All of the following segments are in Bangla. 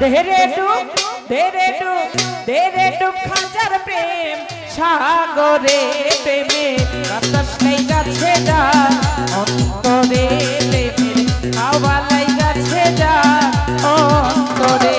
দেরে ডুব দেরে ডুব দেরে ডুব খাঁচার প্রেম, সাগরে প্রেমে, বাতাস নেই যাচ্ছে যা অন্তরে প্রেমের হাওয়া লাই যাচ্ছে যা অন্তরে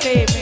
baby.